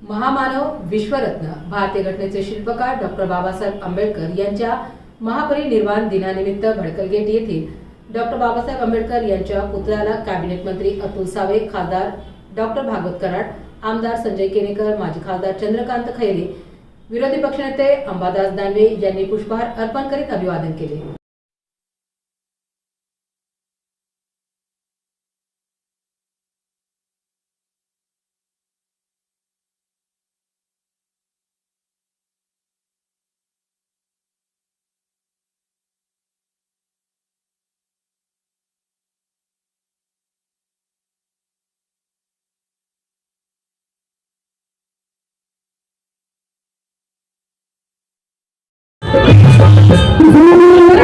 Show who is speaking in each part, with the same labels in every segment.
Speaker 1: महामानव विश्वरत्न भारतीय घटनेचे शिल्पकार डॉक्टर बाबासाहेब आंबेडकर यांच्या महापरिनिर्वाण दिनानिमित्त भडकलगेट येथील डॉक्टर बाबासाहेब आंबेडकर यांच्या पुतळ्याला कॅबिनेट मंत्री अतुल सावे खासदार डॉक्टर भागवत कराड आमदार संजय केनेकर माजी खासदार चंद्रकांत खैरे विरोधी पक्षनेते अंबादास दानवे यांनी पुष्पहार अर्पण करीत अभिवादन केले.
Speaker 2: Thank you.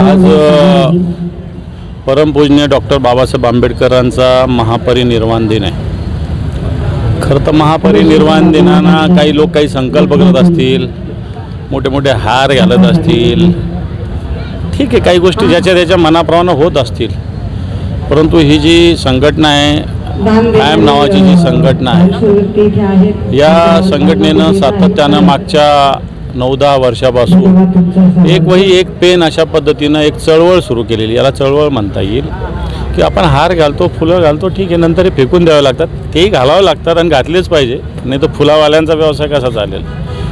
Speaker 2: आज परमपूजनीय डॉक्टर बाबासाहेब आंबेडकरांचा महापरिनिर्वाण दिन आहे. खरं तर महापरिनिर्वाण दिनाना काही लोक काही संकल्प करत असतील मोठे मोठे हार घालत असतील. ठीक आहे काही गोष्टी ज्याच्या त्याच्या मनाप्रमाणे होत असतील. परंतु ही जी संघटना आहे कायम नावाची जी संघटना आहे या संघटनेनं सातत्यानं मागच्या नऊ दहा वर्षापासून एक वही एक पेन अशा पद्धतीनं एक चळवळ सुरू केलेली. याला चळवळ म्हणता येईल. की आपण हार घालतो फुलं घालतो ठीक आहे नंतर हे फेकून द्यावे लागतात. तेही घालावं लागतात आणि घातलेच पाहिजे. नाही तर फुलावाल्यांचा व्यवसाय कसा चालेल?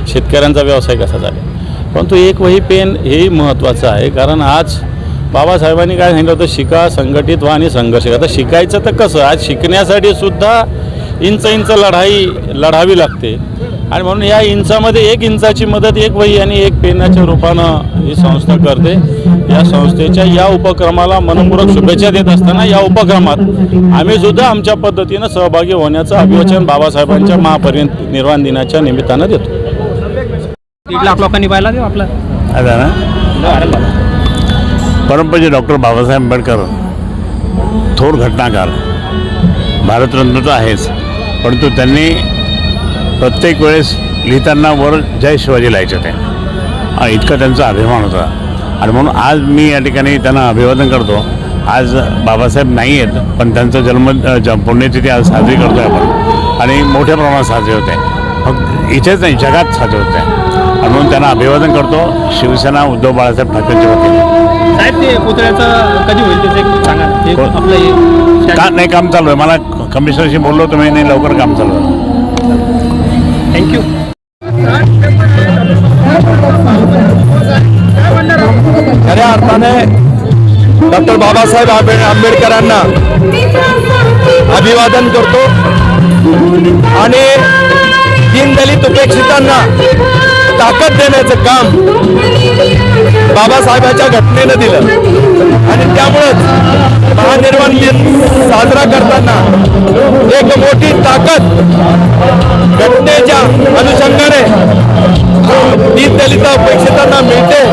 Speaker 2: शेतकऱ्यांचा व्यवसाय कसा चालेल? परंतु एक वही पेन हेही महत्त्वाचं आहे. कारण आज बाबासाहेबांनी काय सांगितलं होतं? शिका संघटित व्हा आणि संघर्ष. आता शिकायचं तर कसं? आज शिकण्यासाठी सुद्धा इंच इंच लढाई लढावी लागते. आणि म्हणून या इंचामध्ये एक इंचाची मदत एक वही आणि एक पेनाच्या रूपानं ही संस्था करते. या संस्थेच्या या उपक्रमाला मनपूर्वक शुभेच्छा देत असताना या उपक्रमात आम्ही सुद्धा आमच्या पद्धतीनं सहभागी होण्याचं अभिवचन बाबासाहेबांच्या महापरिनिर्वाण दिनाच्या निमित्तानं देतो.
Speaker 3: परमपूज्य डॉक्टर बाबासाहेब आंबेडकर थोर घटनाकार. भारतरत्न तर आहेच परंतु त्यांनी प्रत्येक वेळेस लिहिताना वर जय शिवाजी लिहायचे ते. आणि इतका त्यांचा अभिमान होता. आणि म्हणून आज मी या ठिकाणी त्यांना अभिवादन करतो. आज बाबासाहेब नाही आहेत पण त्यांचा जन्म ज पुण्यतिथी आज साजरी करतो आहे आपण. आणि मोठ्या प्रमाणात साजरे होते. फक्त इथेच नाही जगात साजरे होते. आणि म्हणून त्यांना अभिवादन करतो शिवसेना उद्धव बाळासाहेब ठाकरेंच्या वतीने.
Speaker 4: साहेब ते पुतळ्याचं कधी होईल सांगा. हे
Speaker 3: का नाही काम चालू आहे. मला कमिशनरशी बोललो तुम्ही नाही लवकर काम चालू आहे.
Speaker 5: डॉक्टर बाबासाहेब आंबे आंबेडकरांना अभिवादन करतो. आणि दीनदलित उपेक्षितांना ताकद देण्याचं काम बाबासाहेबांच्या घटनेनं दिलं. आणि त्यामुळंच महानिर्वाण दिन साजरा करताना एक मोठी ताकद घटनेच्या अनुषंगाने दीनदलित उपेक्षितांना मिळते.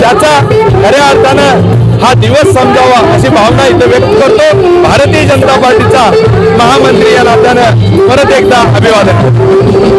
Speaker 5: त्याचा खऱ्या अर्थानं हा दिवस समजावा अशी भावना इथे व्यक्त करतो. भारतीय जनता पार्टीचा महामंत्री या नात्यानं परत एकदा अभिवादन